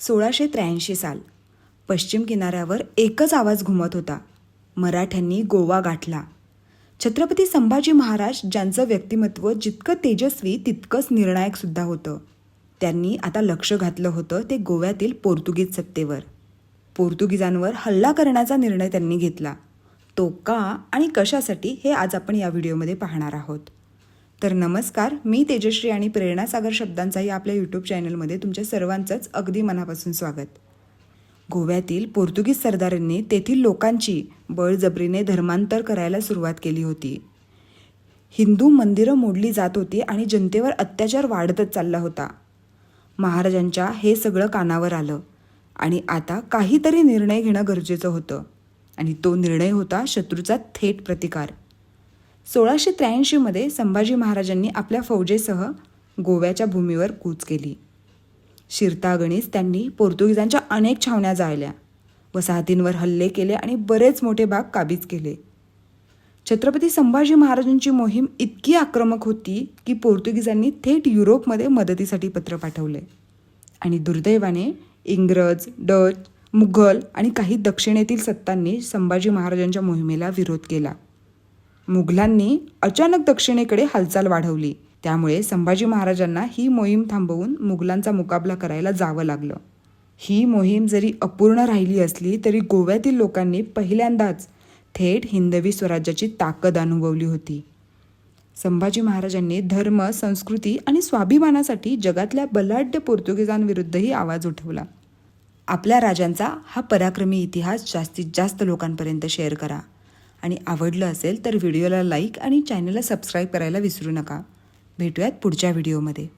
सोळाशे त्र्याऐंशी साल. पश्चिम किनाऱ्यावर एकच आवाज घुमत होता. मराठ्यांनी गोवा गाठला. छत्रपती संभाजी महाराज ज्यांचं व्यक्तिमत्व जितकं तेजस्वी तितकंच निर्णायकसुद्धा होतं. त्यांनी आता लक्ष घातलं होतं ते गोव्यातील पोर्तुगीज सत्तेवर. पोर्तुगीजांवर हल्ला करण्याचा निर्णय त्यांनी घेतला. तो का आणि कशासाठी हे आज आपण या व्हिडिओमध्ये पाहणार आहोत. तर नमस्कार मी तेजश्री आणि प्रेरणासागर शब्दांचा या आपल्या यूट्यूब चॅनलमध्ये तुमच्या सर्वांचंच अगदी मनापासून स्वागत. गोव्यातील पोर्तुगीज सरदारांनी तेथील लोकांची बळजबरीने धर्मांतर करायला सुरुवात केली होती. हिंदू मंदिरं मोडली जात होती आणि जनतेवर अत्याचार वाढतच चालला होता. महाराजांच्या हे सगळं कानावर आलं आणि आता काहीतरी निर्णय घेणं गरजेचं होतं आणि तो निर्णय होता शत्रूचा थेट प्रतिकार. सोळाशे त्र्याऐंशीमध्ये संभाजी महाराजांनी आपल्या फौजेसह गोव्याच्या भूमीवर कूच केली. शिरतागणीस त्यांनी पोर्तुगीजांच्या अनेक छावण्या जाळल्या वसाहतींवर हल्ले केले आणि बरेच मोठे भाग काबीज केले. छत्रपती संभाजी महाराजांची मोहीम इतकी आक्रमक होती की पोर्तुगीजांनी थेट युरोपमध्ये मदतीसाठी पत्र पाठवले आणि दुर्दैवाने इंग्रज डच मुघल आणि काही दक्षिणेतील सत्तांनी संभाजी महाराजांच्या मोहिमेला विरोध केला. मुघलांनी अचानक दक्षिणेकडे हालचाल वाढवली. त्यामुळे संभाजी महाराजांना ही मोहीम थांबवून मुघलांचा मुकाबला करायला जावं लागलं. ही मोहीम जरी अपूर्ण राहिली असली तरी गोव्यातील लोकांनी पहिल्यांदाच थेट हिंदवी स्वराज्याची ताकद अनुभवली होती. संभाजी महाराजांनी धर्म संस्कृती आणि स्वाभिमानासाठी जगातल्या बलाढ्य पोर्तुगीजांविरुद्धही आवाज उठवला. आपल्या राजांचा हा पराक्रमी इतिहास जास्तीत जास्त लोकांपर्यंत शेअर करा. आणि आवडलं असेल तर व्हिडिओला लाईक आणि चॅनलला सबस्क्राईब करायला विसरू नका. भेटूयात पुढच्या व्हिडिओमध्ये.